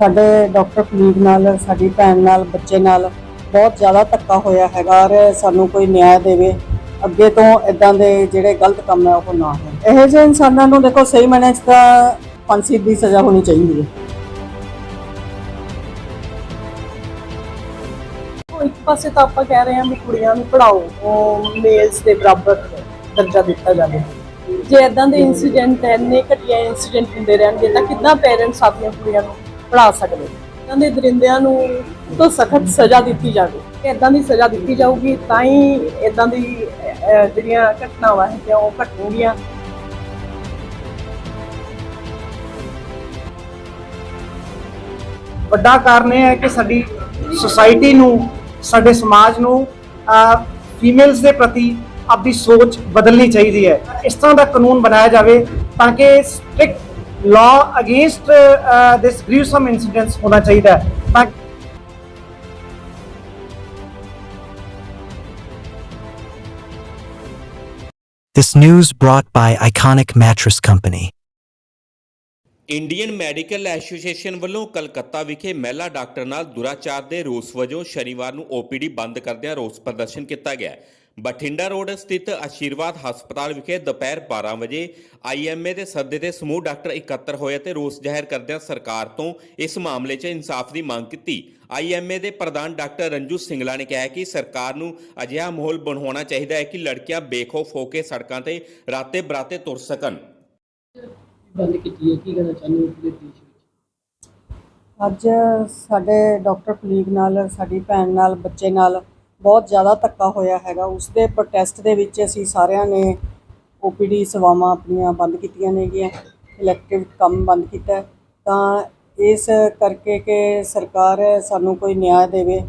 ਸਾਡੇ ਡਾਕਟਰ ਪੁਨੀਤ ਨਾਲ ਸਾਡੀ ਭੈਣ ਨਾਲ ਬੱਚੇ ਨਾਲ ਬਹੁਤ ਜ਼ਿਆਦਾ ਧੱਕਾ ਹੋਇਆ ਹੈਗਾ ਔਰ ਸਾਨੂੰ ਕੋਈ ਨਿਆਂ ਦੇਵੇ। ਅੱਗੇ ਤੋਂ ਇਦਾਂ ਦੇ ਜਿਹੜੇ ਗਲਤ ਕੰਮ ਹੈ ਉਹ ਨਾ ਹੋਣ। ਇਹੋ ਜਿਹੇ ਇਨਸਾਨਾਂ ਨੂੰ ਦੇਖੋ ਸਹੀ ਮਾਇਨੇ 'ਚ ਤਾਂ ਫਾਂਸੀ ਦੀ ਸਜ਼ਾ ਹੋਣੀ ਚਾਹੀਦੀ ਹੈ। ਇੱਕ ਪਾਸੇ ਤਾਂ ਆਪਾਂ ਕਹਿ ਰਹੇ ਹਾਂ ਵੀ ਕੁੜੀਆਂ ਨੂੰ ਪੜਾਓ ਉਹ ਮੇਲਸ ਦੇ ਬਰਾਬਰ ਦਰਜਾ ਦਿੱਤਾ ਜਾਵੇ। ਜੇ ਇਦਾਂ ਦੇ ਇਨਸੀਡੈਂਟ ਇੰਨੇ ਘਟੀਆ ਇਨਸੀਡੈਂਟ ਹੁੰਦੇ ਰਹਿਣਗੇ ਤਾਂ ਕਿੱਦਾਂ ਪੇਰੈਂਟਸ ਆਪਣੀਆਂ ਕੁੜੀਆਂ ਨੂੰ ਪੜਾ ਸਕਦੇ ਇਦਾਂ ਦੇ ਦਰਿੰਦਿਆਂ ਨੂੰ ਤੋਂ ਸਖਤ ਸਜ਼ਾ ਦਿੱਤੀ ਜਾਵੇ। ਇਦਾਂ ਦੀ ਸਜ਼ਾ ਦਿੱਤੀ ਜਾਊਗੀ, ਤਾਂ ਹੀ ਇਦਾਂ ਦੀ ਜਿਹੜੀਆਂ ਘਟਨਾਵਾਂ ਹੈਗੀਆਂ, ਉਹ ਘਟਣਗੀਆਂ। ਵੱਡਾ ਕਾਰਨ ਇਹ ਹੈ ਕਿ ਸਾਡੀ ਸੁਸਾਇਟੀ ਨੂੰ, ਸਾਡੇ ਸਮਾਜ ਨੂੰ ਫੀਮੇਲਸ ਦੇ ਪ੍ਰਤੀ ਆਪਣੀ ਸੋਚ ਬਦਲਣੀ ਚਾਹੀਦੀ ਹੈ। ਇਸ ਤਰ੍ਹਾਂ ਦਾ ਕਾਨੂੰਨ ਬਣਾਇਆ ਜਾਵੇ ਤਾਂ ਕਿ strict law against this gruesome incidents ਹੋਣਾ ਚਾਹੀਦਾ ਹੈ ਤਾਂ This news brought by Iconic Mattress Company. Indian medical association ਵੱਲੋਂ ਕਲਕੱਤਾ ਵਿਖੇ ਮਹਿਲਾ ਡਾਕਟਰ ਨਾਲ ਦੁਰਾਚਾਰ ਦੇ ਰੋਸ ਵਜੋਂ ਸ਼ਨੀਵਾਰ ਨੂੰ ਓਪੀਡੀ ਬੰਦ ਕਰਦਿਆਂ ਰੋਸ ਪ੍ਰਦਰਸ਼ਨ ਕੀਤਾ ਗਿਆ ਬਠਿੰਡਾ ਰੋਡ ਸਥਿਤ ਆਸ਼ੀਰਵਾਦ ਹਸਪਤਾਲ ਵਿਖੇ ਦੁਪਹਿਰ 12 ਵਜੇ ਆਈਐਮਏ ਦੇ ਸੱਦੇ ਤੇ ਸਮੂਹ ਡਾਕਟਰ ਇਕੱਤਰ ਹੋਏ ਅਤੇ ਰੋਸ ਜ਼ਾਹਿਰ ਕਰਦਿਆਂ ਸਰਕਾਰ ਤੋਂ ਇਸ ਮਾਮਲੇ 'ਚ ਇਨਸਾਫ ਦੀ ਮੰਗ ਕੀਤੀ। ਆਈਐਮਏ ਦੇ ਪ੍ਰਧਾਨ ਡਾਕਟਰ ਰੰਜੂ ਸਿੰਗਲਾ ਨੇ ਕਿਹਾ ਕਿ ਸਰਕਾਰ ਨੂੰ ਅਜਿਹਾ ਮਾਹੌਲ ਬਣਾਉਣਾ ਚਾਹੀਦਾ ਹੈ ਕਿ ਲੜਕੀਆਂ ਬੇਖੌਫ ਹੋ ਕੇ ਸੜਕਾਂ ਤੇ ਰਾਤੇ ਬਰਾਤੇ ਤੁਰ ਸਕਣ। ਬੰਦ ਕੀਤੀ ਹੈ। ਕੀ ਕਹਿਣਾ ਚਾਹੁੰਦੇ ਹੋ ਪੂਰੇ ਦੇਸ਼ ਵਿੱਚ? ਅੱਜ ਸਾਡੇ ਡਾਕਟਰ ਪੁਨੀਤ ਨਾਲ ਸਾਡੀ ਭੈਣ ਨਾਲ ਬੱਚੇ ਨਾਲ ਬਹੁਤ ਜ਼ਿਆਦਾ ਧੱਕਾ ਹੋਇਆ ਹੈਗਾ। ਉਸ ਦੇ ਪ੍ਰੋਟੈਸਟ ਦੇ ਵਿੱਚ ਅਸੀਂ ਸਾਰਿਆਂ ਨੇ ਓਪੀਡੀ ਸੇਵਾਵਾਂ ਆਪਣੀਆਂ ਬੰਦ ਕੀਤੀਆਂ ਨੇਗੀਆਂ ਇਲੈਕਟਿਵ ਕੰਮ ਬੰਦ ਕੀਤਾ। ਤਾਂ ਇਸ ਕਰਕੇ ਕਿ ਸਰਕਾਰ ਸਾਨੂੰ ਕੋਈ ਨਿਆਂ ਦੇਵੇ,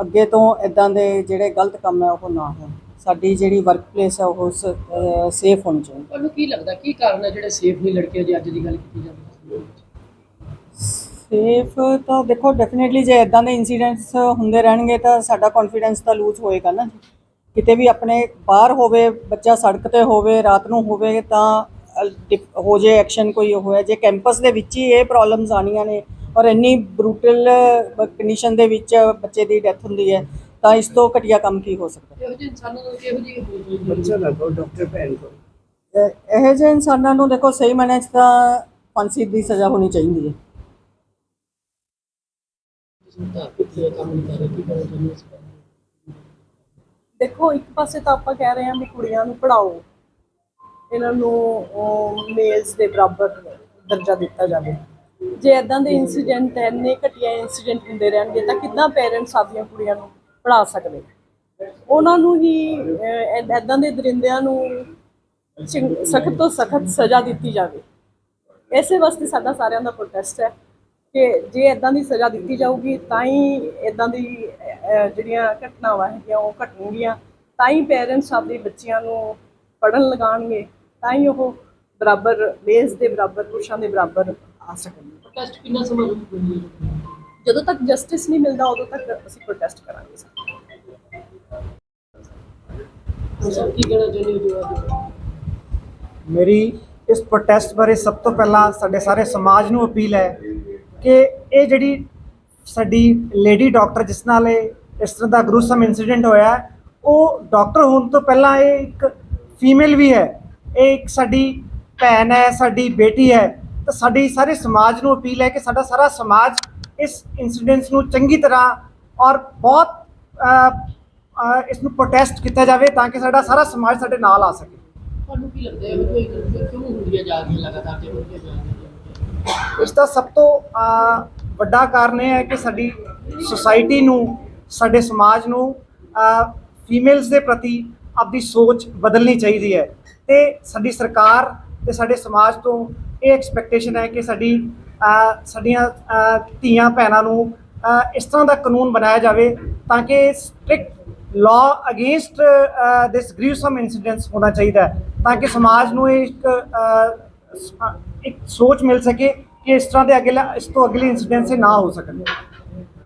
ਅੱਗੇ ਤੋਂ ਇਦਾਂ ਦੇ ਜਿਹੜੇ ਗਲਤ ਕੰਮ ਹੈ, ਉਹ ਨਾ ਹੋਣ। ਸਾਡੀ ਜਿਹੜੀ ਵਰਕਪਲੇਸ ਹੈ, ਉਹ ਸੇਫ ਹੋਣੀ ਚਾਹੀਦੀ। ਤੁਹਾਨੂੰ ਕੀ ਲੱਗਦਾ, ਕੀ ਕਾਰਨ ਹੈ ਜਿਹੜੇ ਸੇਫ ਨਹੀਂ ਲੜਕੇ ਜੇ ਅੱਜ ਦੀ ਗੱਲ ਕੀਤੀ ਜਾਵੇ? ਸੇਫ ਤਾਂ ਦੇਖੋ ਡੈਫੀਨਿਟਲੀ ਜੇ ਇਦਾਂ ਦੇ ਇਨਸੀਡੈਂਟਸ ਹੁੰਦੇ ਰਹਿਣਗੇ ਤਾਂ ਸਾਡਾ ਕੌਨਫੀਡੈਂਸ ਤਾਂ ਲੂਜ਼ ਹੋਏਗਾ ਨਾ ਜੀ। ਕਿਤੇ ਵੀ ਆਪਣੇ ਬਾਹਰ ਹੋਵੇ ਬੱਚਾ ਸੜਕ ਤੇ ਹੋਵੇ ਰਾਤ ਨੂੰ ਹੋਵੇ ਤਾਂ ਹੋ ਜੇ ਐਕਸ਼ਨ ਕੋਈ ਹੋਇਆ ਜੇ ਕੈਂਪਸ ਦੇ ਵਿੱਚ ਹੀ ਇਹ ਪ੍ਰੋਬਲਮਸ ਆਣੀਆਂ ਨੇ ਔਰ ਇੰਨੀ ਬਰੂਟਲ ਕੰਡੀਸ਼ਨ ਦੇ ਵਿੱਚ ਬੱਚੇ ਦੀ ਡੈਥ ਹੁੰਦੀ ਹੈ ਤਾਂ ਇਸ ਤੋਂ ਘਟੀਆ ਕੰਮ ਕੀ ਹੋ ਸਕਦਾ? ਇਹੋ ਜਿਹੇ ਇਨਸਾਨਾਂ ਨੂੰ ਕਿਹੋ ਜਿਹੀ ਹੋ ਹੋਈ ਬੱਚਾ ਲੱਗੋ ਡਾਕਟਰ ਭੈਣ ਕੋਲ। ਇਹ- ਇਹੋ ਜਿਹੇ ਇਨਸਾਨਾਂ ਨੂੰ ਦੇਖੋ ਸਹੀ ਮਾਇਨੇ 'ਚ ਤਾਂ ਫਾਂਸੀ ਦੀ ਸਜ਼ਾ ਹੋਣੀ ਚਾਹੀਦੀ ਹੈ। ਕਿਤੇ ਕੰਮ ਕਰ ਰਹੇ ਕੀ ਕਹਿਣਾ ਇਸ ਬਾਰੇ ਦੇਖੋ, ਇੱਕ ਪਾਸੇ ਤਾਂ ਆਪਾਂ ਕਹਿ ਰਹੇ ਹਾਂ ਵੀ ਕੁੜੀਆਂ ਨੂੰ ਪੜਾਓ ਇਹਨਾਂ ਨੂੰ ਮੇਲਸ ਦੇ ਬਰਾਬਰ ਦਰਜਾ ਦਿੱਤਾ ਜਾਵੇ। ਜੇ ਇਦਾਂ ਦੇ ਇਨਸੀਡੈਂਟ ਇੰਨੇ ਘਟੀਆ ਇਨਸੀਡੈਂਟ ਹੁੰਦੇ ਰਹਿਣਗੇ, ਤਾਂ ਕਿੱਦਾਂ ਪੇਰੈਂਟਸ ਆਪਣੀਆਂ ਕੁੜੀਆਂ ਨੂੰ ਪੜਾ ਸਕਦੇ? ਉਹਨਾਂ ਨੂੰ ਹੀ ਇਦਾਂ ਦੇ ਦਰਿੰਦਿਆਂ ਨੂੰ ਸਖਤ ਤੋਂ ਸਖਤ ਸਜ਼ਾ ਦਿੱਤੀ ਜਾਵੇ। ਇਸੇ ਵਾਸਤੇ ਸਾਡਾ ਸਾਰਿਆਂ ਦਾ ਪ੍ਰੋਟੈਸਟ ਹੈ। ਕਿ ਜੇ ਇਦਾਂ ਦੀ ਸਜ਼ਾ ਦਿੱਤੀ ਜਾਊਗੀ ਤਾਂ ਹੀ ਇਦਾਂ ਦੀ ਜਿਹੜੀਆਂ ਘਟਨਾਵਾਂ ਹੈਗੀਆਂ ਉਹ ਘਟਣਗੀਆਂ। ਤਾਂ ਹੀ ਪੇਰੈਂਟਸ ਆਪਦੇ ਬੱਚਿਆਂ ਨੂੰ ਪੜਨ ਲਗਾਉਣਗੇ। ਤਾਂ ਹੀ ਉਹ ਬਰਾਬਰ ਮੇਜ਼ ਦੇ ਬਰਾਬਰ ਪੁਰਸ਼ਾਂ ਦੇ ਬਰਾਬਰ ਆ ਸਕਣਗੇ। ਪ੍ਰੋਟੈਸਟ ਕਿੰਨਾ ਸਮਾਂ ਰੁਕੂਗੀ ਜਦੋਂ ਤੱਕ ਜਸਟਿਸ ਨਹੀਂ ਮਿਲਦਾ ਉਦੋਂ ਤੱਕ ਅਸੀਂ ਪ੍ਰੋਟੈਸਟ ਕਰਾਂਗੇ ਸਰ। ਸਰ ਕੀ ਕਹਿਣਾ ਚਾਹੁੰਦੇ ਹੋ ਜੋ? ਅੱਜ ਮੇਰੀ ਇਸ ਪ੍ਰੋਟੈਸਟ ਬਾਰੇ ਸਭ ਤੋਂ ਪਹਿਲਾਂ ਸਾਡੇ ਸਾਰੇ ਸਮਾਜ ਨੂੰ ਅਪੀਲ ਹੈ ਕਿ ਇਹ ਜਿਹੜੀ ਸਾਡੀ ਲੇਡੀ ਡਾਕਟਰ ਜਿਸ ਨਾਲ ਇਹ ਇਸ ਤਰ੍ਹਾਂ ਦਾ ਗਰੂਸਮ ਇਨਸੀਡੈਂਟ ਹੋਇਆ, ਉਹ ਡਾਕਟਰ ਹੋਣ ਤੋਂ ਪਹਿਲਾਂ ਇਹ ਇੱਕ ਫੀਮੇਲ ਵੀ ਹੈ। ਇਹ ਇੱਕ ਸਾਡੀ ਭੈਣ ਹੈ, ਸਾਡੀ ਬੇਟੀ ਹੈ। ਤਾਂ ਸਾਡੀ ਸਾਰੇ ਸਮਾਜ ਨੂੰ ਅਪੀਲ ਹੈ ਕਿ ਸਾਡਾ ਸਾਰਾ ਸਮਾਜ ਇਸ ਇਨਸੀਡੈਂਟਸ ਨੂੰ ਚੰਗੀ ਤਰ੍ਹਾਂ ਔਰ ਬਹੁਤ ਇਸ ਨੂੰ ਪ੍ਰੋਟੈਸਟ ਕੀਤਾ ਜਾਵੇ ਤਾਂ ਕਿ ਸਾਡਾ ਸਾਰਾ ਸਮਾਜ ਸਾਡੇ ਨਾਲ ਆ ਸਕੇ। ਤੁਹਾਨੂੰ ਕੀ ਲੱਗਦਾ ਹੈ ਕੋਈ ਕਿਉਂ ਹੁੰਦੀਆਂ ਜਾ ਰਹੀਆਂ ਲਗਾਤਾਰ ਤੇ ਹੁੰਦੀਆਂ ਜਾ ਰਹੀਆਂ ਇਸ ਦਾ ਸਭ ਤੋਂ ਵੱਡਾ ਕਾਰਨ ਇਹ ਹੈ ਕਿ ਸਾਡੀ ਸੁਸਾਇਟੀ ਨੂੰ, ਸਾਡੇ ਸਮਾਜ ਨੂੰ ਫੀਮੇਲਸ ਦੇ ਪ੍ਰਤੀ ਆਪਣੀ ਸੋਚ ਬਦਲਣੀ ਚਾਹੀਦੀ ਹੈ। ਤੇ ਸਾਡੀ ਸਰਕਾਰ ਤੇ ਸਾਡੇ ਸਮਾਜ ਤੋਂ ਇਹ ਐਕਸਪੈਕਟੇਸ਼ਨ ਹੈ ਕਿ ਸਾਡੀ ਸਾਡੀਆਂ ਧੀਆਂ ਭੈਣਾਂ ਨੂੰ ਇਸ ਤਰ੍ਹਾਂ ਦਾ ਕਾਨੂੰਨ ਬਣਾਇਆ ਜਾਵੇ ਤਾਂ ਕਿ strict law against this gruesome incidents ਹੋਣਾ ਚਾਹੀਦਾ ਹੈ। ਤਾਂ ਕਿ ਸਮਾਜ ਨੂੰ ਇਹ ਇੱਕ ਇੱਕ ਸੋਚ ਮਿਲ ਸਕੇ ਕਿ ਇਸ ਤਰ੍ਹਾਂ ਦੇ ਅਗਲੇ ਇਸ ਤੋਂ ਅਗਲੇ ਇਨਸੀਡੈਂਟ ਨਾ ਹੋ ਸਕਣ।